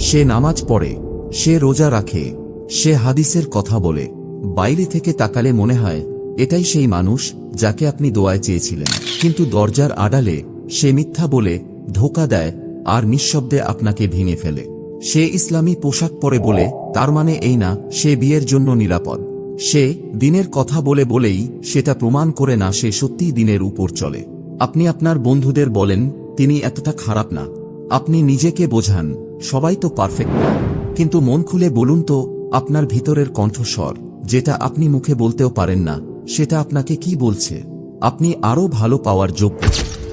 সে নামাজ পড়ে, সে রোজা রাখে, সে হাদিসের কথা বলে। বাইরে থেকে তাকালে মনে হয়, এটাই সেই মানুষ যাকে আপনি দোয়ায় চেয়েছিলেন। কিন্তু দরজার আড়ালে সে মিথ্যা বলে ধোকা দেয় আর নিঃশব্দে আপনাকে ভেঙে ফেলে। সে ইসলামী পোশাক পরে বলে, তার মানে এই না, সে বিয়ের জন্য নিরাপদ। সে দিনের কথা বলে বলেই সেটা প্রমাণ করে না সে সত্যিই দিনের উপর চলে। আপনি আপনার বন্ধুদের বলেন, তিনি এতটা খারাপ না। আপনি নিজেকে বোঝান, সবাই তো পারফেক্ট না। কিন্তু মন খুলে বলুন তো, আপনার ভিতরের কণ্ঠস্বর, যেটা আপনি মুখে বলতেও পারেন না, সেটা আপনাকে কি বলছে? আপনি আরও ভালো পাওয়ার যোগ্য।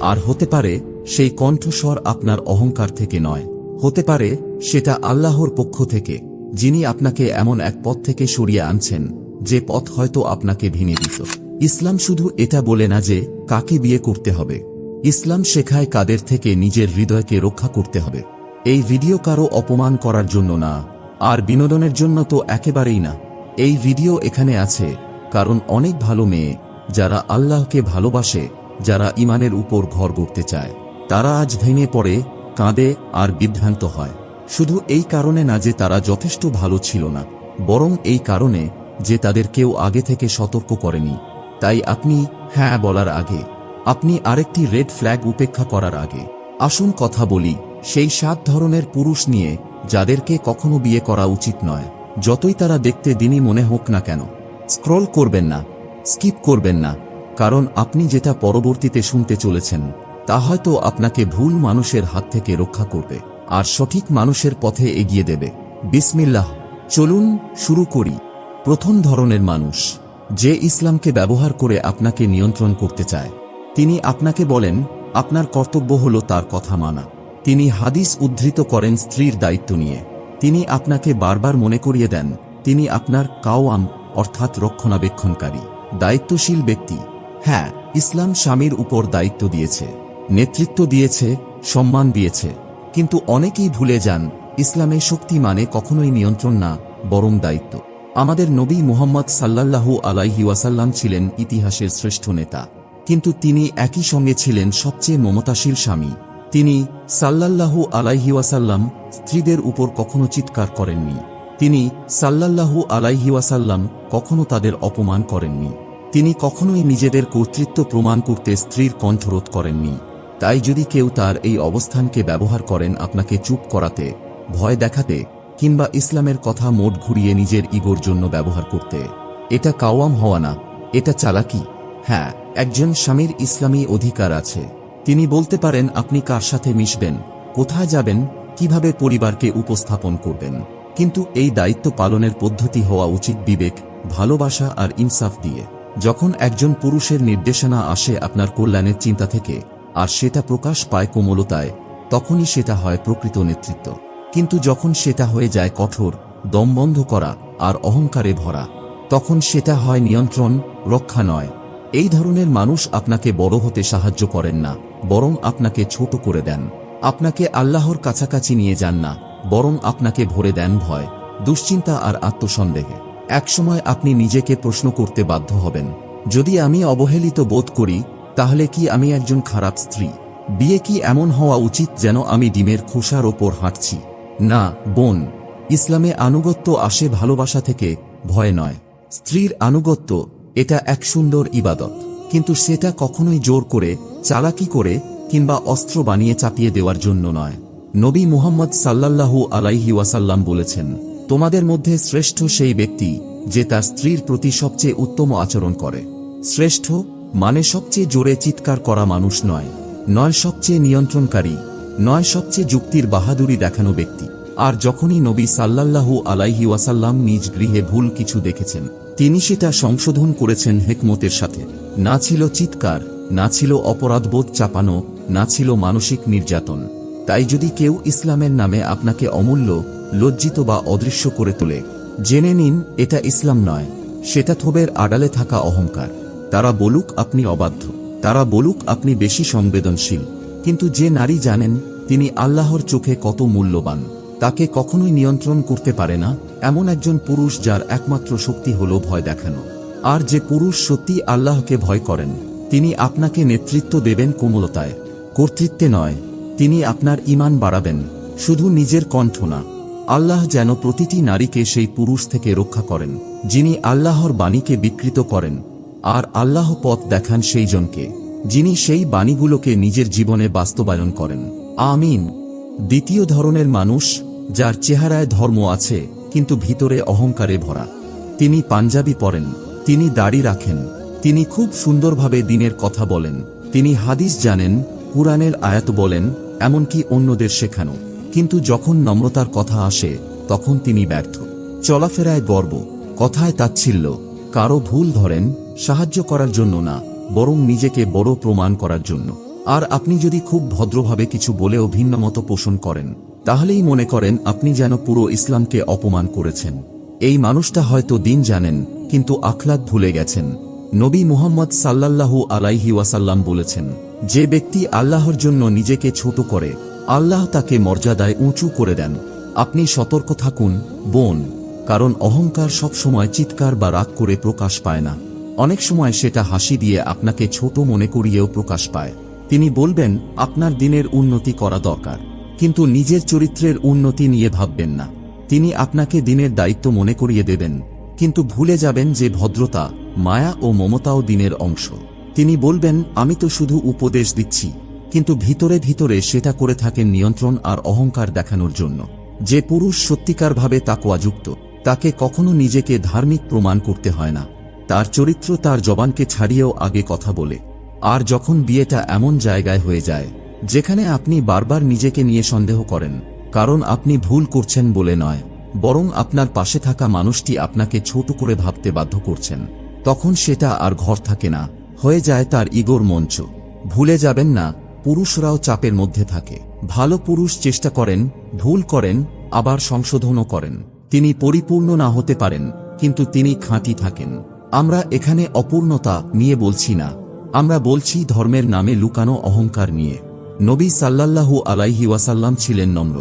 আর হতে পারে, সেই কণ্ঠস্বর আপনার অহংকার থেকে নয়। হতে পারে, সেটা আল্লাহর পক্ষ থেকে, যিনি আপনাকে এমন এক পথ থেকে সরিয়ে আনছেন, যে পথ হয়তো আপনাকে ভেঙে দিত। ইসলাম শুধু এটা বলে না যে, কাকে বিয়ে করতে হবে। ইসলাম শেখায় কাদের থেকে নিজের হৃদয়কে রক্ষা করতে হবে। এই ভিডিও কারও অপমান করার জন্য না, আর বিনোদনের জন্য তো একেবারেই না। এই ভিডিও এখানে আছে, কারণ অনেক ভালো মেয়ে, যারা আল্লাহকে ভালোবাসে, যারা ইমানের উপর ঘর গড়তে চায়, তারা আজ ভেঙে পড়ে, কাঁদে, আর বিভ্রান্ত হয়। শুধু এই কারণে না যে তারা যথেষ্ট ভালো ছিল না, বরং এই কারণে যে তাদের কেউ আগে থেকে সতর্ক করেনি। তাই আপনি হ্যাঁ বলার আগে আপনি আরেকটি রেড ফ্ল্যাগ উপেক্ষা করার আগে আসুন কথা বলি সেই সাত ধরনের পুরুষ নিয়ে যাদেরকে কখনো বিয়ে করা উচিত নয়। যতই তারা দেখতে দিনই মনে হোক না কেন, স্ক্রল করবেন না, স্কিপ করবেন না, কারণ আপনি যেটা পরবর্তীতে শুনতে চলেছেন, তা হয়তো আপনাকে ভুল মানুষের হাত থেকে রক্ষা করবে, আর সঠিক মানুষের পথে এগিয়ে দেবে। বিসমিল্লাহ। চলুন শুরু করি। প্রথম ধরনের মানুষ, যে ইসলামকে ব্যবহার করে আপনাকে নিয়ন্ত্রণ করতে চায়। তিনি আপনাকে বলেন, আপনার কর্তব্য হল তার কথা মানা। তিনি হাদিস উদ্ধৃত করেন স্ত্রীর দায়িত্ব নিয়ে। তিনি আপনাকে বারবার মনে করিয়ে দেন, তিনি আপনার কাওয়াম, অর্থাৎ রক্ষণাবেক্ষণকারী, দায়িত্বশীল ব্যক্তি। হ্যাঁ ইসলাম স্বামীর উপর দায়িত্ব দিয়েছে, নেতৃত্ব দিয়েছে, সম্মান দিয়েছে। কিন্তু অনেকেই ভুলে যান ইসলামে শক্তি মানে কখনোই নিয়ন্ত্রণ না, বরং দায়িত্ব। আমাদের নবী মুহাম্মদ সাল্লাল্লাহু আলাইহি ওয়াসাল্লাম ছিলেন ইতিহাসের শ্রেষ্ঠ নেতা। কিন্তু তিনি একই সঙ্গে ছিলেন সবচেয়ে মমতাশীল স্বামী। তিনি সাল্লাল্লাহু আলাইহি ওয়াসাল্লাম স্ত্রীদের উপর কখনো চিৎকার করেননি। তিনি সাল্লাল্লাহু আলাইহি ওয়াসাল্লাম কখনো তাদের অপমান করেননি। তিনি কখনোই নিজেদের কর্তৃত্ব প্রমাণ করতে স্ত্রীর কণ্ঠরোধ করেননি। তাই যদি কেউ তার এই অবস্থানকে ব্যবহার করেন আপনাকে চুপ করাতে, ভয় দেখাতে, কিংবা ইসলামের কথা মোট ঘুরিয়ে নিজের ইগোর জন্য ব্যবহার করতে, এটা কাওয়াম হওয়া না, এটা চালাকি হ্যাঁ। একজন স্বামীর ইসলামী অধিকার আছে। তিনি বলতে পারেন, আপনি কার সাথে মিশবেন? কোথায় যাবেন? কীভাবে পরিবারকে উপস্থাপন করবেন? কিন্তু এই দায়িত্ব পালনের পদ্ধতি হওয়া উচিত বিবেক, ভালোবাসা আর ইনসাফ দিয়ে। যখন একজন পুরুষের নির্দেশনা আসে আপনার কল্যাণের চিন্তা থেকে, আর সেটা প্রকাশ পায় কোমলতায়, তখনই সেটা হয় প্রকৃত নেতৃত্ব। কিন্তু যখন সেটা হয়ে যায় কঠোর দমবন্ধ করা আর অহংকারে ভরা, তখন সেটা হয় নিয়ন্ত্রণ, রক্ষা নয়। এই ধরনের মানুষ আপনাকে বড় হতে সাহায্য করেন না, বরং আপনাকে ছোট করে দেন। আপনাকে আল্লাহর কাছাকাছি নিয়ে যান না, বরং আপনাকে ভরে দেন ভয়, দুশ্চিন্তা আর আত্মসন্দেহে। একসময় আপনি নিজেকে প্রশ্ন করতে বাধ্য হবেন, যদি আমি অবহেলিত বোধ করি, তাহলে কি আমি একজন খারাপ স্ত্রী? বিয়ে কি এমন হওয়া উচিত যেন আমি ডিমের খোসার ওপর হাঁটছি? না, বোন, ইসলামে আনুগত্য আসে ভালোবাসা থেকে, ভয় নয়। স্ত্রীর আনুগত্য এটা এক সুন্দর ইবাদত। কিন্তু সেটা কখনোই জোর করে, চালাকি করে, কিংবা অস্ত্র বানিয়ে চাপিয়ে দেওয়ার জন্য নয়। নবী মুহাম্মদ সাল্লাল্লাহু আলাইহি ওয়াসাল্লাম বলেছেন, তোমাদের মধ্যে শ্রেষ্ঠ সেই ব্যক্তি যে তার স্ত্রীর প্রতি সবচেয়ে উত্তম আচরণ করে। শ্রেষ্ঠ মানে সবচেয়ে জোরে চিৎকার করা মানুষ নয় নয় সবচেয়ে নিয়ন্ত্রণকারী, নয় সবচেয়ে যুক্তির বাহাদুরি দেখানো ব্যক্তি। আর যখনই নবী সাল্লাল্লাহু আলাইহি ওয়াসাল্লাম নিজ গৃহে ভুল কিছু দেখেছেন তিনি সেটা সংশোধন করেছেন হেকমতের সাথে। না ছিল চিৎকার, না ছিল অপরাধবোধ চাপানো, না ছিল মানসিক নির্যাতন। তাই যদি কেউ ইসলামের নামে আপনাকে অমূল্য, লজ্জিত বা অদৃশ্য করে তোলে, জেনে নিন এটা ইসলাম নয়, সেটা থোবের আড়ালে থাকা অহংকার। তারা বলুক আপনি অবাধ্য, তারা বলুক আপনি বেশি সংবেদনশীল। কিন্তু যে নারী জানেন, তিনি আল্লাহর চোখে কত মূল্যবান, তাকে কখনোই নিয়ন্ত্রণ করতে পারে না। এমন একজন পুরুষ যার একমাত্র শক্তি হল ভয় দেখানো। আর যে পুরুষ সত্যি আল্লাহকে ভয় করেন, তিনি আপনাকে নেতৃত্ব দেবেন কোমলতায়। কর্তৃত্বে নয়, তিনি আপনার ইমান বাড়াবেন, শুধু নিজের কণ্ঠ না। আল্লাহ যেন প্রতিটি নারীকে সেই পুরুষ থেকে রক্ষা করেন, যিনি আল্লাহর বাণীকে বিকৃত করেন, আর আল্লাহ পথ দেখান সেই জনকে যিনি সেই বাণীগুলোকে নিজের জীবনে বাস্তবায়ন করেন। আমিন। দ্বিতীয় ধরনের মানুষ, যার চেহারায় ধর্ম আছে কিন্তু ভিতরে অহংকারে ভরা। তিনি পাঞ্জাবি পরেন, তিনি দাড়ি রাখেন, তিনি খুব সুন্দরভাবে দিনের কথা বলেন, তিনি হাদিস জানেন, কুরআনের আয়াত বলেন, এমনকি অন্যদের শেখানো। কিন্তু যখন নম্রতার কথা আসে, তখন তিনি ব্যর্থ। চলাফেরায় গর্ব, কথায় তাচ্ছিল্য, কারও ভুল ধরেন, সাহায্য করার জন্য না, বরং নিজেকে বড় প্রমাণ করার জন্য। আর আপনি যদি খুব ভদ্রভাবে কিছু বলেও ভিন্নমত পোষণ করেন তাহলেই মনে করেন আপনি যেন পুরো ইসলামকে অপমান করেছেন। এই মানুষটা হয়তো দিন জানেন, কিন্তু আখলাদ ভুলে গেছেন। নবী মুহাম্মদ সাল্লাল্লাহু আলাইহি ওয়াসাল্লাম বলেছেন, যে ব্যক্তি আল্লাহর জন্য নিজেকে ছোট করে, আল্লাহ তাকে মর্যাদায় উঁচু করে দেন। আপনি সতর্ক থাকুন, বোন, কারণ অহংকার সবসময় চিৎকার বা রাগ করে প্রকাশ পায় না। অনেক সময় সেটা হাসি দিয়ে আপনাকে ছোট মনে করিয়েও প্রকাশ পায়। তিনি বলবেন, আপনার দিনের উন্নতি করা দরকার। কিন্তু নিজের চরিত্রের উন্নতি নিয়ে ভাববেন না। তিনি আপনাকে দিনের দায়িত্ব মনে করিয়ে দেবেন, কিন্তু ভুলে যাবেন যে ভদ্রতা, মায়া ও মমতাও দিনের অংশ। তিনি বলবেন, আমি তো শুধু উপদেশ দিচ্ছি, কিন্তু ভিতরে ভিতরে সেটা করে থাকেন নিয়ন্ত্রণ আর অহংকার দেখানোর জন্য। যে পুরুষ সত্যিকারভাবে তাকোয়াযুক্ত তাকে কখনো নিজেকে ধার্মিক প্রমাণ করতে হয় না। তার চরিত্র তার জবানকে ছাড়িয়েও আগে কথা বলে। আর যখন বিয়েটা এমন জায়গায় হয়ে যায় যেখানে আপনি বারবার নিজেকে নিয়ে সন্দেহ করেন, কারণ আপনি ভুল করছেন বলে নয়, বরং আপনার পাশে থাকা মানুষটি আপনাকে ছোট করে ভাবতে বাধ্য করছেন। তখন সেটা আর ঘর থাকে না, হয়ে যায় তার ইগোর মঞ্চ। ভুলে যাবেন না, পুরুষরাও চাপের মধ্যে থাকে। ভালো পুরুষ চেষ্টা করেন, ভুল করেন, আবার সংশোধনও করেন। তিনি পরিপূর্ণ না হতে পারেন, কিন্তু তিনি খাঁটি থাকেন। আমরা এখানে অপূর্ণতা নিয়ে বলছি না, আমরা বলছি ধর্মের নামে লুকানো অহংকার নিয়ে। নবী সাল্লাল্লাহু আলাইহি ওয়াসাল্লাম ছিলেন নম্র।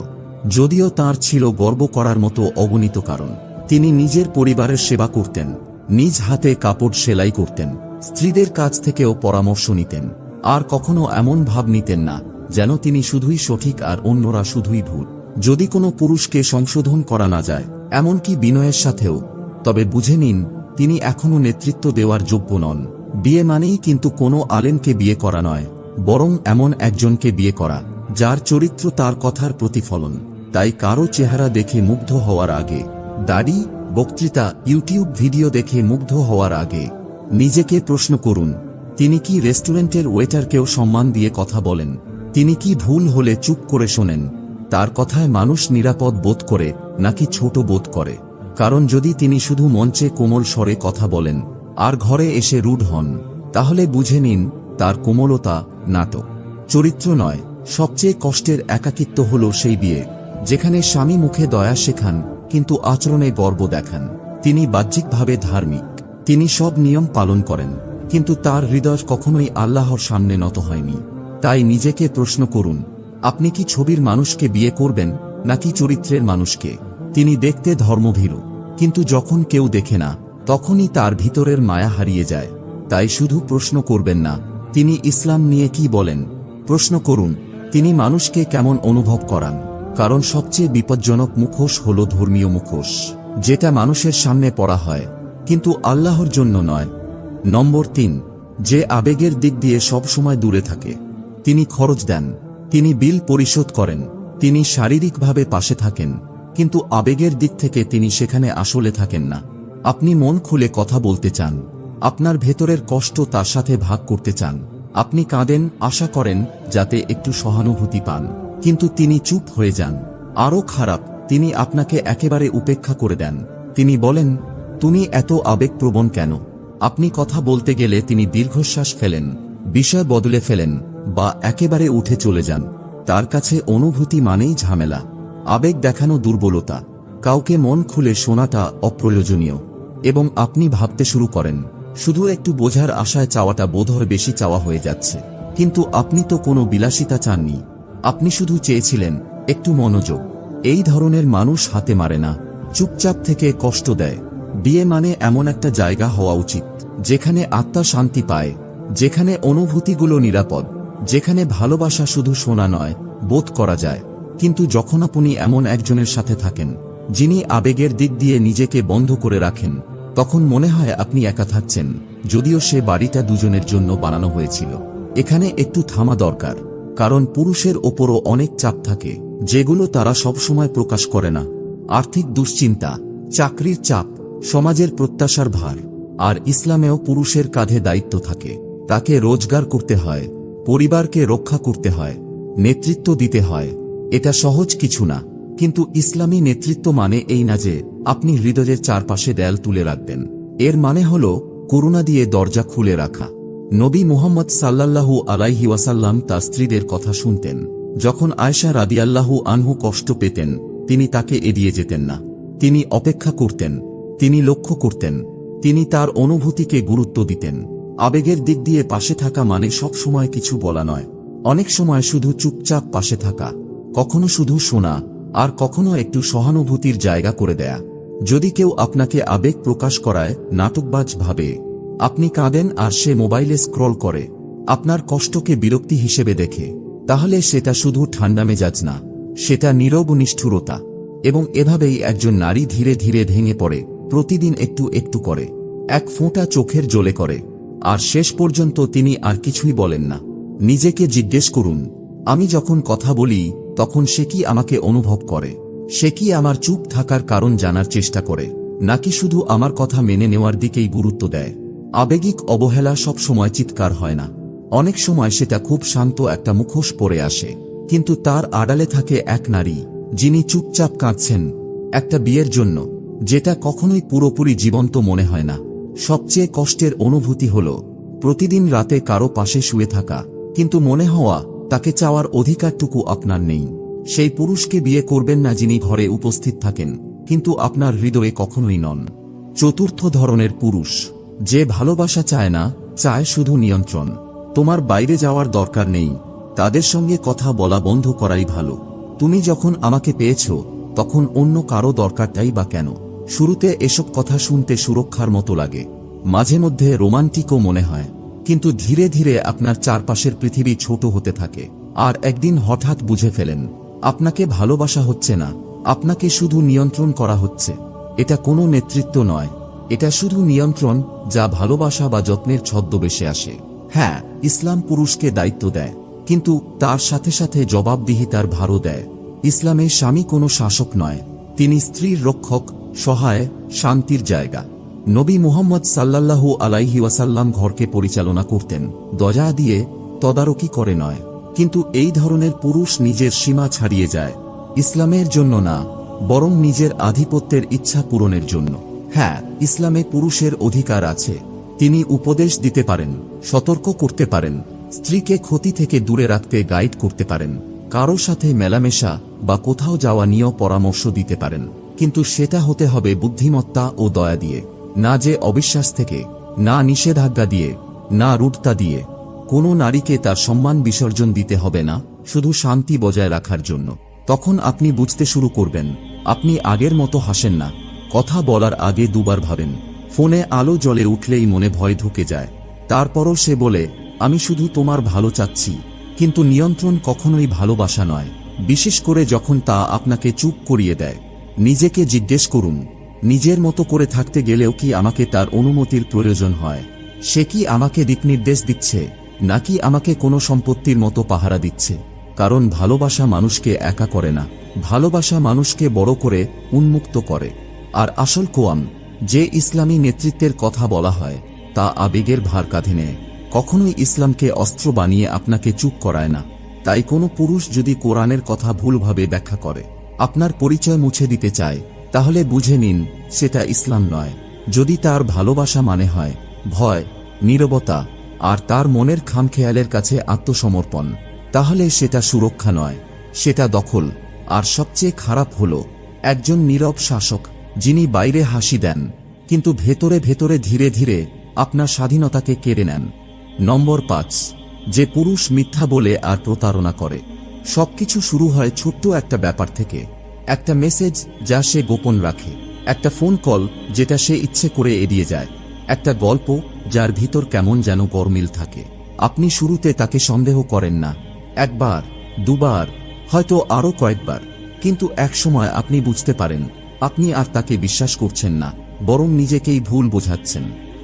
যদিও তার ছিল গর্ব করার মতো অগণিত কারণ। তিনি নিজের পরিবারের সেবা করতেন, নিজ হাতে কাপড় সেলাই করতেন, স্ত্রীদের কাছ থেকেও পরামর্শ নিতেন, আর কখনো এমন ভাব নিতেন না যেন তিনি শুধুই সঠিক আর অন্যরা শুধুই ভুল। যদি কোনো পুরুষকে সংশোধন করা না যায়, এমনকি বিনয়ের সাথেও, তবে বুঝে নিন, তিনি এখনও নেতৃত্ব দেওয়ার যোগ্য নন। বিয়ে মানেই কিন্তু কোনো আলেমকে বিয়ে করা নয়। বরং এমন একজনকে বিয়ে করা, যার চরিত্র তার কথার প্রতিফলন, তাই কারও চেহারা দেখে মুগ্ধ হওয়ার আগে, দাড়ি, বক্তৃতা, ইউটিউব ভিডিও দেখে মুগ্ধ হওয়ার আগে, নিজেকে প্রশ্ন করুন, তিনি কি রেস্টুরেন্টের ওয়েটারকেও সম্মান দিয়ে কথা বলেন, তিনি কি ভুল হলে চুপ করে শোনেন, তার কথায় মানুষ নিরাপদ বোধ করে, নাকি ছোট বোধ করে, কারণ যদি তিনি শুধু মঞ্চে কোমল স্বরে কথা বলেন, আর ঘরে এসে রুড হন, তাহলে বুঝে নিন তার কোমলতা নাটক। চরিত্র নয়, সবচেয়ে কষ্টের একাকিত্ব হল সেই বিয়ে, যেখানে স্বামী মুখে দয়া শেখান, কিন্তু আচরণে গর্ব দেখান। তিনি বাহ্যিকভাবে ধার্মিক, তিনি সব নিয়ম পালন করেন, কিন্তু তার হৃদয় কখনোই আল্লাহর সামনে নত হয়নি। তাই নিজেকে প্রশ্ন করুন, আপনি কি ছবির মানুষকে বিয়ে করবেন, নাকি চরিত্রের মানুষকে? তিনি দেখতে ধর্মভীরু, কিন্তু যখন কেউ দেখে না, তখনই তার ভিতরের মায়া হারিয়ে যায়। তাই শুধু প্রশ্ন করবেন না তিনি ইসলাম নিয়ে কি বলেন? প্রশ্ন করুন, তিনি মানুষকে কেমন অনুভব করান? কারণ সবচেয়ে বিপজ্জনক মুখোশ হল ধর্মীয় মুখোশ, যেটা মানুষের সামনে পড়া হয়, কিন্তু আল্লাহর জন্য নয়। নম্বর তিন, যে আবেগের দিক দিয়ে সব সময় দূরে থাকে, তিনি খরচ দেন, তিনি বিল পরিশোধ করেন, তিনি শারীরিকভাবে পাশে থাকেন, কিন্তু আবেগের দিক থেকে তিনি সেখানে আসলে থাকেন না। আপনি মন খুলে কথা বলতে চান। আপনার ভেতরের কষ্ট তার সাথে ভাগ করতে চান। আপনি কাঁদেন, আশা করেন, যাতে একটু সহানুভূতি পান। কিন্তু তিনি চুপ হয়ে যান। আরও খারাপ, তিনি আপনাকে একেবারে উপেক্ষা করে দেন। তিনি বলেন, তুমি এত আবেগপ্রবণ কেন? আপনি কথা বলতে গেলে তিনি দীর্ঘশ্বাস ফেলেন, বিষয় বদলে ফেলেন, বা একেবারে উঠে চলে যান। তার কাছে অনুভূতি মানেই ঝামেলা। আবেগ দেখানো দুর্বলতা। কাউকে মন খুলে শোনাটা অপ্রয়োজনীয়। এবং আপনি ভাবতে শুরু করেন শুধু একটু বোঝার আশায় চাওয়াটা বোধহয় বেশি চাওয়া হয়ে যাচ্ছে। কিন্তু আপনি তো কোনো বিলাসিতা চাননি। আপনি শুধু চেয়েছিলেন, একটু মনোযোগ। এই ধরনের মানুষ হাতে মারে না, চুপচাপ থেকে কষ্ট দেয়। বিয়ে মানে এমন একটা জায়গা হওয়া উচিত, যেখানে আত্মা শান্তি পায়, যেখানে অনুভূতিগুলো নিরাপদ, যেখানে ভালোবাসা শুধু শোনা নয়, বোধ করা যায়। কিন্তু যখন আপনি এমন একজনের সাথে থাকেন, যিনি আবেগের দিক দিয়ে নিজেকে বন্ধ করে রাখেন তখন মনে হয় আপনি একা থাকছেন, যদিও সে বাড়িটা দুজনের জন্য বানানো হয়েছিল। এখানে একটু থামা দরকার, কারণ পুরুষের ওপরও অনেক চাপ থাকে, যেগুলো তারা সবসময় প্রকাশ করে না। আর্থিক দুশ্চিন্তা, চাকরির চাপ, সমাজের প্রত্যাশার ভার, আর ইসলামেও পুরুষের কাঁধে দায়িত্ব থাকে। তাকে রোজগার করতে হয়, পরিবারকে রক্ষা করতে হয়, নেতৃত্ব দিতে হয়, এটা সহজ কিছু না। কিন্তু ইসলামী নেতৃত্ব মানে এই না যে, আপনি হৃদয়ের চারপাশে দেয়াল তুলে রাখবেন। এর মানে হল, করুণা দিয়ে দরজা খুলে রাখা। নবী মুহাম্মদ সাল্লাল্লাহু আলাইহি ওয়াসাল্লাম তার স্ত্রীদের কথা শুনতেন। যখন আয়সা রাদিয়াল্লাহু আনহু কষ্ট পেতেন, তিনি তাকে এড়িয়ে যেতেন না। তিনি অপেক্ষা করতেন, তিনি লক্ষ্য করতেন, তিনি তার অনুভূতিকে গুরুত্ব দিতেন। আবেগের দিক দিয়ে পাশে থাকা মানে সব সময় কিছু বলা নয়। অনেক সময় শুধু চুপচাপ পাশে থাকা, কখনো শুধু শোনা আর কখনো একটু সহানুভূতির জায়গা করে দেয়া। যদি কেউ আপনাকে আবেগ প্রকাশ করায়, নাটকবাজ ভাবে। আপনি কাঁদেন আর সে মোবাইলে স্ক্রল করে। আপনার কষ্টকে বিরক্তি হিসেবে দেখে। তাহলে সেটা শুধু ঠান্ডা মেজাজ না, সেটা নীরব নিষ্ঠুরতা। এবং এভাবেই একজন নারী ধীরে ধীরে ভেঙে পড়ে, প্রতিদিন একটু একটু করে। এক ফোঁটা চোখের জ্বলে করে। আর শেষ পর্যন্ত তিনি আর কিছুই বলেন না। নিজেকে জিজ্ঞেস করুন, আমি যখন কথা বলি তখন সে কি আমাকে অনুভব করে? সে কি আমার চুপ থাকার কারণ জানার চেষ্টা করে? নাকি শুধু আমার কথা মেনে নেওয়ার দিকেই গুরুত্ব দেয়? আবেগিক অবহেলা সব সময় চিৎকার হয় না। অনেক সময় সেটা খুব শান্ত একটা মুখোশ পরে আসে। কিন্তু তার আড়ালে থাকে এক নারী, যিনি চুপচাপ কাঁদছেন। একটা বিয়ের জন্য, যেটা কখনোই পুরোপুরি জীবন্ত মনে হয় না। সবচেয়ে কষ্টের অনুভূতি হল, প্রতিদিন রাতে কারও পাশে শুয়ে থাকা। কিন্তু মনে হওয়া তাকে চাওয়ার অধিকারটুকু আপনার নেই। সেই পুরুষকে বিয়ে করবেন না যিনি ঘরে উপস্থিত থাকেন, কিন্তু আপনার হৃদয়ে কখনোই নন। চতুর্থ ধরনের পুরুষ, যে ভালোবাসা চায় না, চায় শুধু নিয়ন্ত্রণ। তোমার বাইরে যাওয়ার দরকার নেই, তাদের সঙ্গে কথা বলা বন্ধ করাই ভালো। তুমি যখন আমাকে পেয়েছ, তখন অন্য কারও দরকারটাই বা কেন? শুরুতে এসব কথা শুনতে সুরক্ষার মতো লাগে। মাঝে মধ্যে রোমান্টিকও মনে হয়। কিন্তু ধীরে ধীরে আপনার চারপাশের পৃথিবী ছোট হতে থাকে। আর একদিন হঠাৎ বুঝে ফেলেন, আপনাকে ভালোবাসা হচ্ছে না, আপনাকে শুধু নিয়ন্ত্রণ করা হচ্ছে। এটা কোনো নেতৃত্ব নয়, এটা শুধু নিয়ন্ত্রণ যা ভালোবাসা বা যত্নের ছদ্মবেশে আসে। হ্যাঁ ইসলাম পুরুষকে দায়িত্ব দেয়, কিন্তু তার সাথে সাথে জবাবদিহিতার ভারও দেয়। ইসলামে স্বামী কোনো শাসক নয়, তিনি স্ত্রীর রক্ষক, সহায়, শান্তির জায়গা। নবী মুহাম্মদ সাল্লাল্লাহু আলাইহি ওয়াসাল্লাম ঘরকে পরিচালনা করতেন। দজা দিয়ে তদারকি করে নয়, কিন্তু এই ধরনের পুরুষ নিজের সীমা ছাড়িয়ে যায়। ইসলামের জন্য না, বরং নিজের আধিপত্যের ইচ্ছা পূরণের জন্য। হ্যাঁ ইসলামে পুরুষের অধিকার আছে। তিনি উপদেশ দিতে পারেন, সতর্ক করতে পারেন, স্ত্রীকে ক্ষতি থেকে দূরে রাখতে গাইড করতে পারেন, কারও সাথে মেলামেশা বা কোথাও যাওয়া নিয়েও পরামর্শ দিতে পারেন। কিন্তু সেটা হতে হবে বুদ্ধিমত্তা ও দয়া দিয়ে। না যে অবিশ্বাস থেকে, না নিষেধাজ্ঞা দিয়ে, না রুটতা দিয়ে, কোনো নারীকে তার সম্মান বিসর্জন দিতে হবে না, শুধু শান্তি বজায় রাখার জন্য। তখন আপনি বুঝতে শুরু করবেন, আপনি আগের মতো হাসেন না, কথা বলার আগে দুবার ভাবেন। ফোনে আলো জ্বলে উঠলেই মনে ভয় ঢুকে যায়। তারপরও সে বলে, আমি শুধু তোমার ভালো চাচ্ছি, কিন্তু নিয়ন্ত্রণ কখনোই ভালোবাসা নয়। বিশেষ করে যখন তা আপনাকে চুপ করিয়ে দেয়। নিজেকে জিজ্ঞেস করুন নিজের মতো করে থাকতে গেলেও কি আমাকে তার অনুমতির প্রয়োজন হয়? সে কি আমাকে দিকনির্দেশ দিচ্ছে, নাকি আমাকে কোনো সম্পত্তির মতো পাহারা দিচ্ছে? কারণ ভালোবাসা মানুষকে একা করে না, ভালোবাসা মানুষকে বড় করে, উন্মুক্ত করে। আর আসল কোয়াম, যে ইসলামী নেতৃত্বের কথা বলা হয়, তা আবেগের ভার কাঁধে নেয়। কখনোই ইসলামকে অস্ত্র বানিয়ে আপনাকে চুপ করায় না। তাই কোনো পুরুষ যদি কোরআনের কথা ভুলভাবে ব্যাখ্যা করে, আপনার পরিচয় মুছে দিতে চায় তাহলে বুঝে নিন, সেটা ইসলাম নয়। যদি তার ভালোবাসা মানে হয়, ভয়, নীরবতা, আর তার মনের খামখেয়ালের কাছে আত্মসমর্পণ, তাহলে সেটা সুরক্ষা নয়, সেটা দখল। আর সবচেয়ে খারাপ হল, একজন নীরব শাসক, যিনি বাইরে হাসি দেন, কিন্তু ভেতরে ভেতরে ধীরে ধীরে আপনার স্বাধীনতাকে কেড়ে নেন। নম্বর পাঁচ, যে পুরুষ মিথ্যা বলে আর প্রতারণা করে। সবকিছু শুরু হয় ছোট্ট একটা ব্যাপার থেকে। একটা মেসেজ যা সে গোপন রাখে, একটা ফোন কল যেটা সে ইচ্ছে করে এড়িয়ে যায়, একটা গল্প যার ভিতর কেমন যেন গরমিল থাকে। আপনি শুরুতে তাকে সন্দেহ করেন না, একবার, দুবার, হয়তো আরও কয়েকবার, কিন্তু একসময় আপনি বুঝতে পারেন, আপনি আর তাকে বিশ্বাস করছেন না, বরং নিজেকেই ভুল বোঝাচ্ছেন।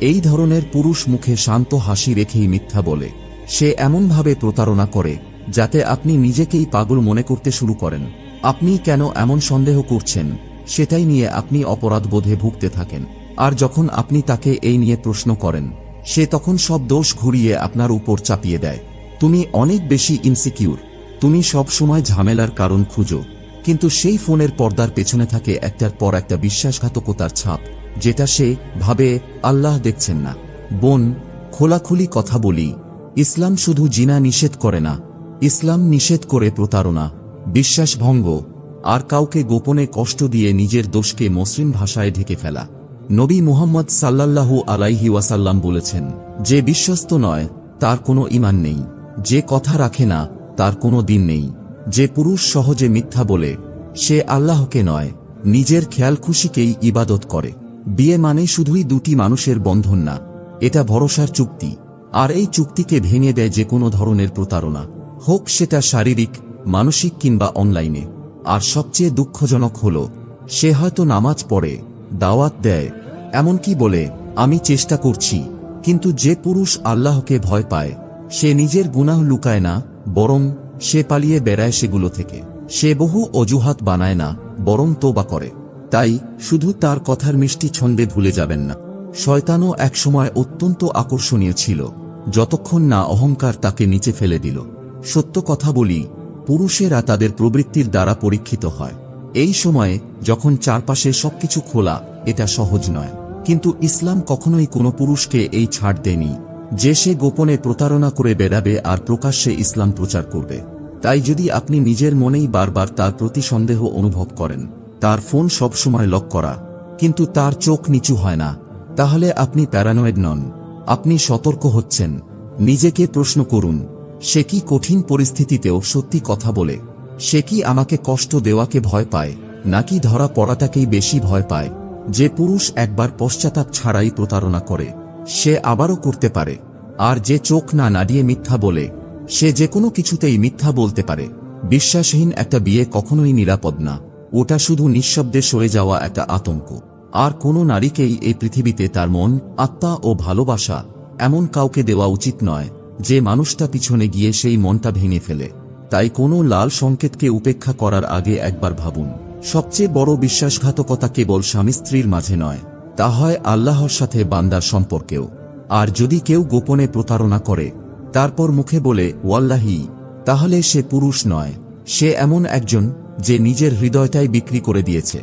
এই ধরনের পুরুষ মুখে শান্ত হাসি রেখেই মিথ্যা বলে। সে এমনভাবে প্রতারণা করে, যাতে আপনি নিজেকেই পাগল মনে করতে শুরু করেন। আপনি কেন এমন সন্দেহ করছেন? সেটাই নিয়ে আপনি অপরাধ বোধে ভুগতে থাকেন। আর যখন আপনি তাকে এই নিয়ে প্রশ্ন করেন, সে তখন সব দোষ ঘুরিয়ে আপনার উপর চাপিয়ে দেয়। তুমি অনেক বেশি ইনসিকিউর তুমি সব সময় ঝামেলার কারণ খুঁজো। কিন্তু সেই ফোনের পর্দার পেছনে থাকে একটার পর একটা বিশ্বাসঘাতকতার ছাপ, যেটা সে ভাবে, আল্লাহ দেখছেন না। বোন, খোলাখুলি কথা বলি। ইসলাম শুধু জিনা নিষেধ করে না। ইসলাম নিষেধ করে প্রতারণা। বিশ্বাসভঙ্গ, আর কাউকে গোপনে কষ্ট দিয়ে নিজের দোষকে মসৃণ ভাষায় ঢেকে ফেলা। নবী মুহাম্মদ সাল্লাল্লাহু আলাইহি ওয়াসাল্লাম বলেছেন, যে বিশ্বস্ত নয়, তার কোনো ইমান নেই। যে কথা রাখে না, তার কোনো দিন নেই। যে পুরুষ সহজে মিথ্যা বলে, সে আল্লাহকে নয়, নিজের খেয়াল খুশিকেই ইবাদত করে। বিয়ে মানে শুধুই দুটি মানুষের বন্ধন না, এটা ভরসার চুক্তি। আর এই চুক্তিকে ভেঙে দেয় যে কোনো ধরনের প্রতারণা। হোক সেটা শারীরিক মানসিক কিংবা অনলাইনে। আর সবচেয়ে দুঃখজনক হল, সে হয়তো নামাজ পড়ে, দাওয়াত দেয়, এমনকি বলে, আমি চেষ্টা করছি। কিন্তু যে পুরুষ আল্লাহকে ভয় পায়, সে নিজের গুনাহ লুকায় না, বরং সে পালিয়ে বেড়ায় সেগুলো থেকে। সে বহু অজুহাত বানায় না, বরং তোবা করে। তাই শুধু তার কথার মিষ্টি ছন্দে ভুলে যাবেন না। শয়তানও একসময় অত্যন্ত আকর্ষণীয় ছিল, যতক্ষণ না অহংকার তাকে নিচে ফেলে দিল। সত্য কথা বলি পুরুষেরা তাদের প্রবৃত্তির দ্বারা পরীক্ষিত হয়। এই সময়ে, যখন চারপাশে সবকিছু খোলা, এটা সহজ নয়। কিন্তু ইসলাম কখনোই কোনো পুরুষকে এই ছাড় দেয়নি, যে সে গোপনে প্রতারণা করে বেড়াবে আর প্রকাশ্যে ইসলাম প্রচার করবে। তাই যদি আপনি নিজের মনেই বারবার তার প্রতি সন্দেহ অনুভব করেন, তার ফোন সবসময় লক করা, কিন্তু তার চোখ নিচু হয় না, তাহলে আপনি প্যারানয়েড নন। আপনি সতর্ক হচ্ছেন। নিজেকে প্রশ্ন করুন সে কি কঠিন পরিস্থিতিতেও সত্যি কথা বলে? সে কি আমাকে কষ্ট দেওয়াকে ভয় পায়, নাকি ধরা পড়াটাকেই বেশি ভয় পায়? যে পুরুষ একবার পশ্চাতাপ ছাড়াই প্রতারণা করে, সে আবারও করতে পারে। আর যে চোখ না নাড়িয়ে মিথ্যা বলে, সে যে কোনো কিছুতেই মিথ্যা বলতে পারে। বিশ্বাসহীন একটা বিয়ে কখনোই নিরাপদ না। ওটা শুধু নিঃশব্দে সরে যাওয়া একটা আতঙ্ক। আর কোনো নারীকেই এই পৃথিবীতে তার মন, আত্মা ও ভালোবাসা এমন কাউকে দেওয়া উচিত নয়। যে মানুষটা পিছনে গিয়ে সেই মনটা ভেঙে ফেলে, তাই কোনো লাল সংকেতকে উপেক্ষা করার আগে একবার ভাবুন, সবচেয়ে বড় বিশ্বাসঘাতকতা কেবল স্বামী স্ত্রীর মাঝে নয়, তা হয় আল্লাহর সাথে বান্দার সম্পর্কেও। আর যদি কেউ গোপনে প্রতারণা করে, তারপর মুখে বলে, ওয়াল্লাহি, তাহলে সে পুরুষ নয়, সে এমন একজন যে নিজের হৃদয়টাই বিক্রি করে দিয়েছে।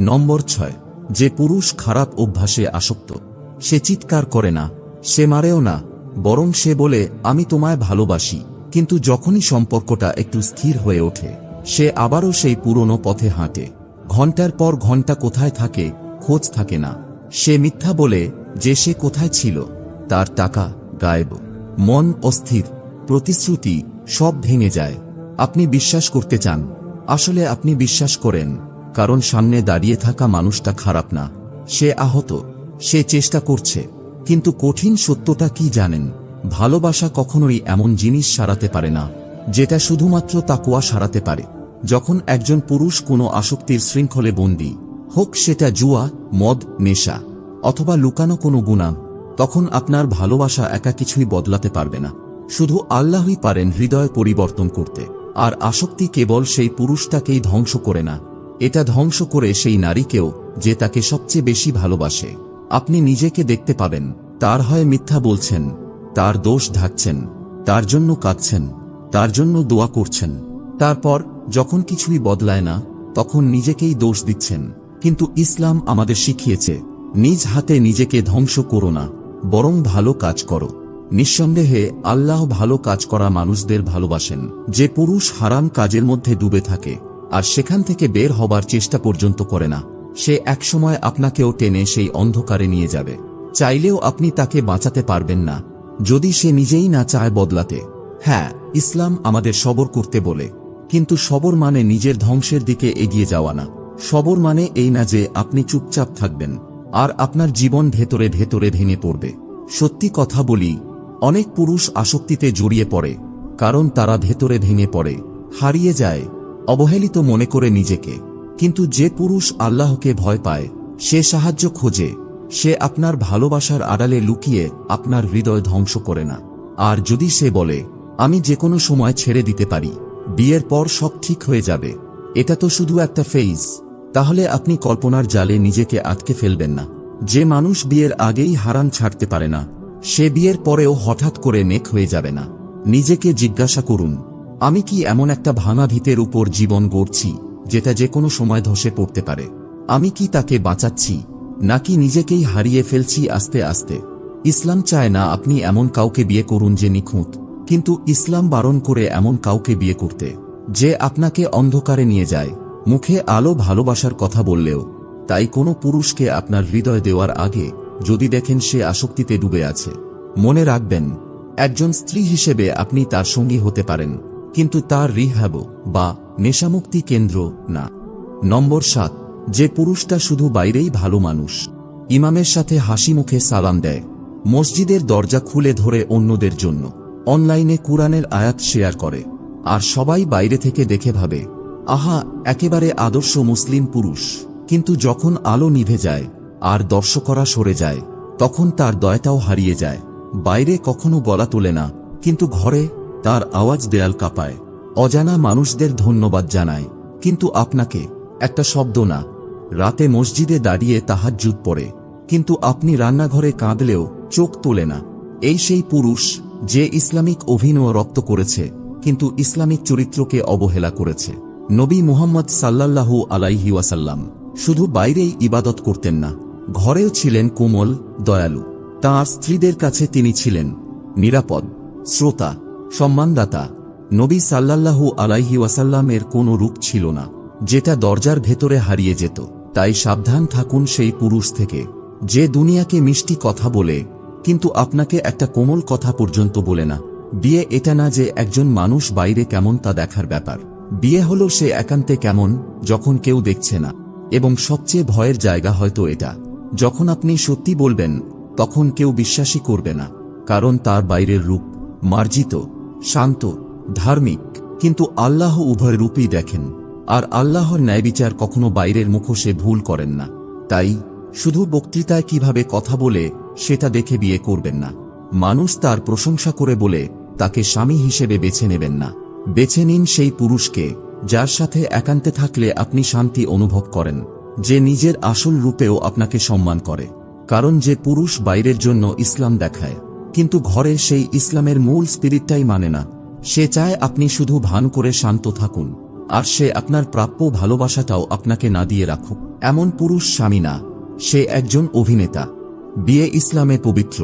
নম্বর ছয়, যে পুরুষ খারাপ অভ্যাসে আসক্ত, সে চিৎকার করে না, সে মারেও না বরং সে বলে, আমি তোমায় ভালোবাসি। কিন্তু যখনই সম্পর্কটা একটু স্থির হয়ে ওঠে, সে আবারও সেই পুরনো পথে হাঁটে। ঘণ্টার পর ঘণ্টা কোথায় থাকে, খোঁজ থাকে না। সে মিথ্যা বলে যে সে কোথায় ছিল, তার টাকা গায়েব। মন অস্থির, প্রতিশ্রুতি সব ভেঙে যায়। আপনি বিশ্বাস করতে চান। আসলে আপনি বিশ্বাস করেন, কারণ সামনে দাঁড়িয়ে থাকা মানুষটা খারাপ না। সে আহত, সে চেষ্টা করছে। কিন্তু কঠিন সত্যটা কি জানেন? ভালোবাসা কখনোই এমন জিনিস সারাতে পারে না, যেটা শুধুমাত্র তাকুয়া সারাতে পারে। যখন একজন পুরুষ কোনো আসক্তির শৃঙ্খলে বন্দী, হোক সেটা জুয়া, মদ, নেশা, অথবা লুকানো কোনো গুণা, তখন আপনার ভালোবাসা একা কিছুই বদলাতে পারবে না। শুধু আল্লাহই পারেন হৃদয় পরিবর্তন করতে, আর আসক্তি কেবল সেই পুরুষটাকেই ধ্বংস করে না, এটা ধ্বংস করে সেই নারীকেও, যে তাকে সবচেয়ে বেশি ভালোবাসে। আপনি নিজেকে দেখতে পাবেন। তার হয় মিথ্যা বলছেন, তার দোষ ঢাকছেন, তার জন্য কাঁদছেন, তার জন্য দোয়া করছেন। তারপর, যখন কিছুই বদলায় না, তখন নিজেকেই দোষ দিচ্ছেন। কিন্তু ইসলাম আমাদের শিখিয়েছে, নিজ হাতে নিজেকে ধ্বংস করো না, বরং ভালো কাজ করো। নিঃসন্দেহে, আল্লাহ ভালো কাজ করা মানুষদের ভালোবাসেন, যে পুরুষ হারাম কাজের মধ্যে ডুবে থাকে, আর সেখান থেকে বের হবার চেষ্টা পর্যন্ত করে না। সে একসময় আপনাকেও টেনে সেই অন্ধকারে নিয়ে যাবে। চাইলেও আপনি তাকে বাঁচাতে পারবেন না। যদি সে নিজেই না চায় বদলাতে। হ্যাঁ ইসলাম আমাদের সবর করতে বলে। কিন্তু সবর মানে নিজের ধ্বংসের দিকে এগিয়ে যাওয়া না। সবর মানে এই না যে আপনি চুপচাপ থাকবেন, আর আপনার জীবন ভেতরে ভেতরে ভেঙে পড়বে। সত্যি কথা বলি, অনেক পুরুষ আসক্তিতে জড়িয়ে পড়ে, কারণ তারা ভেতরে ভেঙে পড়ে, হারিয়ে যায়, অবহেলিত মনে করে নিজেকে। কিন্তু যে পুরুষ আল্লাহকে ভয় পায়, সে সাহায্য খোঁজে, সে আপনার ভালোবাসার আড়ালে লুকিয়ে আপনার হৃদয় ধ্বংস করে না। আর যদি সে বলে, আমি যে কোনো সময় ছেড়ে দিতে পারি, বিয়ের পর সব ঠিক হয়ে যাবে, এটা তো শুধু একটা ফেজ তাহলে আপনি কল্পনার জালে নিজেকে আটকে ফেলবেন না। যে মানুষ বিয়ের আগেই হারান ছাড়তে পারে না, সে বিয়ের পরেও হঠাৎ করে নেক হয়ে যাবে না। নিজেকে জিজ্ঞাসা করুন, আমি কি এমন একটা ভাঙা ভিতের উপর জীবন গড়ছি? যেটা যে কোনো সময় ধসে পড়তে পারে। আমি কি তাকে বাঁচাচ্ছি, নাকি নিজেকেই হারিয়ে ফেলছি আস্তে আস্তে? ইসলাম চায় না আপনি এমন কাউকে বিয়ে করুন যে নিখুঁত, কিন্তু ইসলাম বারণ করে এমন কাউকে বিয়ে করতে, যে আপনাকে অন্ধকারে নিয়ে যায়। মুখে আলো ভালোবাসার কথা বললেও, তাই কোনো পুরুষকে আপনার হৃদয় দেওয়ার আগে যদি দেখেন সে আসক্তিতে ডুবে আছে। মনে রাখবেন, একজন স্ত্রী হিসেবে আপনি তার সঙ্গী হতে পারেন। কিন্তু তার রিহাব বা নেশামুক্তি কেন্দ্র না। নম্বর সাত, যে পুরুষটা শুধু বাইরেই ভালো মানুষ, ইমামের সাথে হাসি মুখে সালাম দেয়, মসজিদের দরজা খুলে ধরে অন্যদের জন্য, অনলাইনে কুরআনের আয়াত শেয়ার করে, আর সবাই বাইরে থেকে দেখে ভাবে, আহা, একেবারে আদর্শ মুসলিম পুরুষ, কিন্তু যখন আলো নিভে যায়, আর দর্শকরা সরে যায়, তখন তার দয়টাও হারিয়ে যায়, বাইরে কখনো গলা তোলে না, কিন্তু ঘরে তার আওয়াজ দেয়াল কাঁপায়। অজানা মানুষদের ধন্যবাদ জানায়। কিন্তু আপনাকে একটা শব্দ না। রাতে মসজিদে দাঁড়িয়ে তাহাজ্জুদ পড়ে। কিন্তু আপনি রান্নাঘরে কাঁদলেও চোখ তোলে না। এই সেই পুরুষ যে ইসলামিক অভিনয় রক্ত করেছে, কিন্তু ইসলামিক চরিত্রকে অবহেলা করেছে। নবী মুহাম্মদ সাল্লাল্লাহু আলাইহি ওয়াসাল্লাম শুধু বাইরেই ইবাদত করতেন না, ঘরেও ছিলেন কোমল, দয়ালু। তাঁর স্ত্রীদের কাছে তিনি ছিলেন নিরাপদ, শ্রোতা সম্মানদাতা, নবী সাল্লাল্লাহু আলাইহি ওয়াসাল্লামের কোনো রূপ ছিল না, যেটা দরজার ভেতরে হারিয়ে যেত। তাই সাবধান থাকুন সেই পুরুষ থেকে, যে দুনিয়াকে মিষ্টি কথা বলে, কিন্তু আপনাকে একটা কোমল কথা পর্যন্ত বলে না। বিয়ে এটা না যে একজন মানুষ বাইরে কেমন তা দেখার ব্যাপার। বিয়ে হলো সে একান্তে কেমন, যখন কেউ দেখছে না। এবং সবচেয়ে ভয়ের জায়গা হয়তো এটা। যখন আপনি সত্যি বলবেন, তখন কেউ বিশ্বাসই করবে না, কারণ তার বাইরের রূপ, মার্জিত। শান্ত, ধার্মিক, কিন্তু আল্লাহ উভয় রূপই দেখেন, আর আল্লাহর ন্যায়বিচার কখনো বাইরের মুখোশে ভুল করেন না। তাই, শুধু বক্তৃতায় কীভাবে কথা বলে, সেটা দেখে বিয়ে করবেন না। মানুষ তার প্রশংসা করে বলে, তাকে স্বামী হিসেবে বেছে নেবেন না। বেছে নিন সেই পুরুষকে, যার সাথে একান্তে থাকলে আপনি শান্তি অনুভব করেন, যে নিজের আসল রূপেও আপনাকে সম্মান করে। কারণ যে পুরুষ বাইরের জন্য ইসলাম দেখায় কিন্তু ঘরে সেই ইসলামের মূল স্পিরিটটাই মানে না। সে চায় আপনি শুধু ভান করে শান্ত থাকুন, আর সে আপনার প্রাপ্য ভালোবাসাটাও আপনাকে না দিয়ে রাখুক। এমন পুরুষ স্বামী না, সে একজন অভিনেতা। বিয়ে ইসলামে পবিত্র।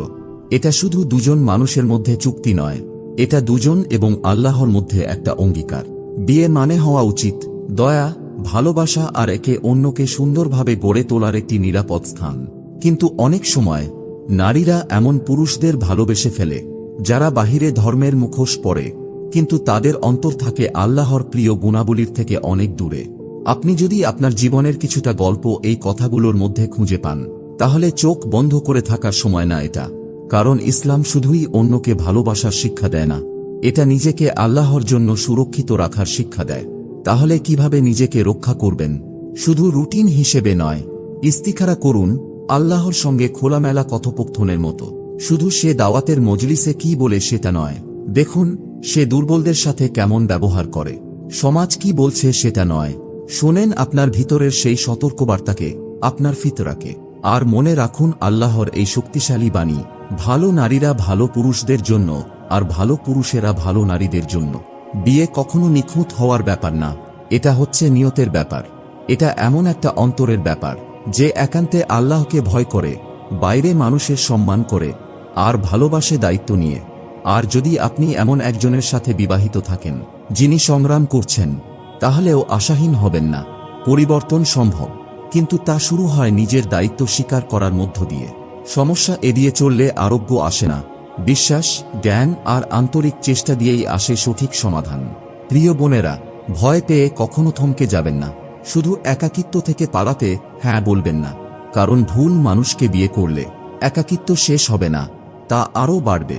এটা শুধু দুজন মানুষের মধ্যে চুক্তি নয়, এটা দুজন এবং আল্লাহর মধ্যে একটা অঙ্গীকার। বিয়ে মানে হওয়া উচিত, দয়া, ভালোবাসা আর একে অন্যকে সুন্দরভাবে গড়ে তোলার একটি নিরাপদ স্থান। কিন্তু অনেক সময় নারীরা এমন পুরুষদের ভালোবেসে ফেলে, যারা বাহিরে ধর্মের মুখোশ পরে, কিন্তু তাদের অন্তর থাকে আল্লাহর প্রিয় গুণাবলীর থেকে অনেক দূরে। আপনি যদি আপনার জীবনের কিছুটা গল্প এই কথাগুলোর মধ্যে খুঁজে পান, তাহলে চোখ বন্ধ করে থাকার সময় না এটা। কারণ ইসলাম শুধুই অন্যকে ভালোবাসার শিক্ষা দেয় না, এটা নিজেকে আল্লাহর জন্য সুরক্ষিত রাখার শিক্ষা দেয়। তাহলে কীভাবে নিজেকে রক্ষা করবেন? শুধু রুটিন হিসেবে নয়, ইস্তিখারা করুন আল্লাহর সঙ্গে খোলামেলা কথোপকথনের মতো। শুধু সে দাওয়াতের মজলিসে কি বলে সেটা নয়। দেখুন, সে দুর্বলদের সাথে কেমন ব্যবহার করে। সমাজ কি বলছে সেটা নয়। শোনেন আপনার ভিতরের সেই সতর্কবার্তাকে, আপনার ফিতরাকে। আর মনে রাখুন আল্লাহর এই শক্তিশালী বাণী, ভালো নারীরা ভালো পুরুষদের জন্য, আর ভালো পুরুষেরা ভালো নারীদের জন্য। বিয়ে কখনো নিখুঁত হওয়ার ব্যাপার না। এটা হচ্ছে নিয়তের ব্যাপার। এটা এমন একটা অন্তরের ব্যাপার। যে একান্তে আল্লাহকে ভয় করে, বাইরে মানুষের সম্মান করে, আর ভালোবাসে দায়িত্ব নিয়ে। আর যদি আপনি এমন একজনের সাথে বিবাহিত থাকেন, যিনি সংগ্রাম করছেন, তাহলেও আশাহীন হবেন না। পরিবর্তন সম্ভব। কিন্তু তা শুরু হয় নিজের দায়িত্ব স্বীকার করার মধ্য দিয়ে। সমস্যা এড়িয়ে চললে আরোগ্য আসে না। বিশ্বাস, জ্ঞান আর আন্তরিক চেষ্টা দিয়েই আসে সঠিক সমাধান। প্রিয় বোনেরা, ভয় পেয়ে কখনো থমকে যাবেন না। শুধু একাকিত্ব থেকে পালাতে হ্যাঁ বলবেন না, কারণ ভুল মানুষকে বিয়ে করলে একাকিত্ব শেষ হবে না, তা আরও বাড়বে।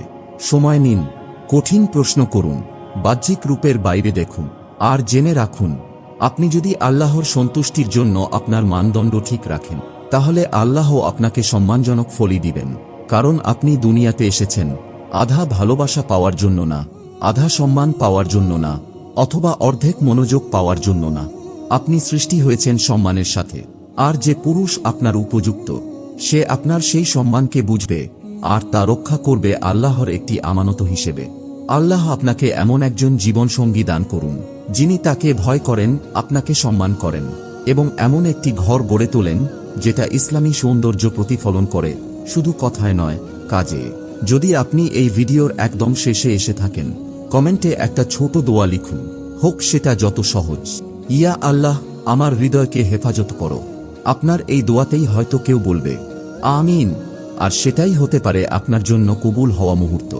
সময় নিন, কঠিন প্রশ্ন করুন, বাহ্যিক রূপের বাইরে দেখুন, আর জেনে রাখুন, আপনি যদি আল্লাহর সন্তুষ্টির জন্য আপনার মানদণ্ড ঠিক রাখেন, তাহলে আল্লাহ আপনাকে সম্মানজনক ফলি দিবেন, কারণ আপনি দুনিয়াতে এসেছেন, আধা ভালোবাসা পাওয়ার জন্য না, আধা সম্মান পাওয়ার জন্য না, অথবা অর্ধেক মনোযোগ পাওয়ার জন্য না। আপনি সৃষ্টি হয়েছেন সম্মানের সাথে। আর যে পুরুষ আপনার উপযুক্ত, সে আপনার সেই সম্মানকে বুঝবে, আর তা রক্ষা করবে আল্লাহর একটি আমানত হিসেবে। আল্লাহ আপনাকে এমন একজন জীবনসঙ্গী দান করুন, যিনি তাকে ভয় করেন, আপনাকে সম্মান করেন, এবং এমন একটি ঘর গড়ে তোলেন, যেটা ইসলামী সৌন্দর্য প্রতিফলন করে, শুধু কথায় নয়, কাজে। যদি আপনি এই ভিডিওর একদম শেষে এসে থাকেন, কমেন্টে একটা ছোট দোয়া লিখুন, হোক সেটা যত সহজ। ইয়া আল্লাহ, আমার হৃদয়কে হেফাজত করো। আপনার এই দোয়াতেই হয়তো কেউ বলবে, আমিন। আর সেটাই হতে পারে আপনার জন্য কবুল হওয়া মুহূর্ত।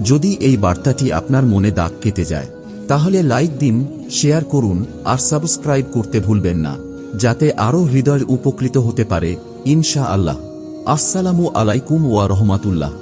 যদি এই বার্তাটি আপনার মনে দাগ কেটে যায়, তাহলে লাইক দিন, শেয়ার করুন, আর সাবস্ক্রাইব করতে ভুলবেন না, যাতে আরও হৃদয় উপকৃত হতে পারে ইনশা আল্লাহ আসসালামু আলাইকুম ওয়া রহমাতুল্লাহ।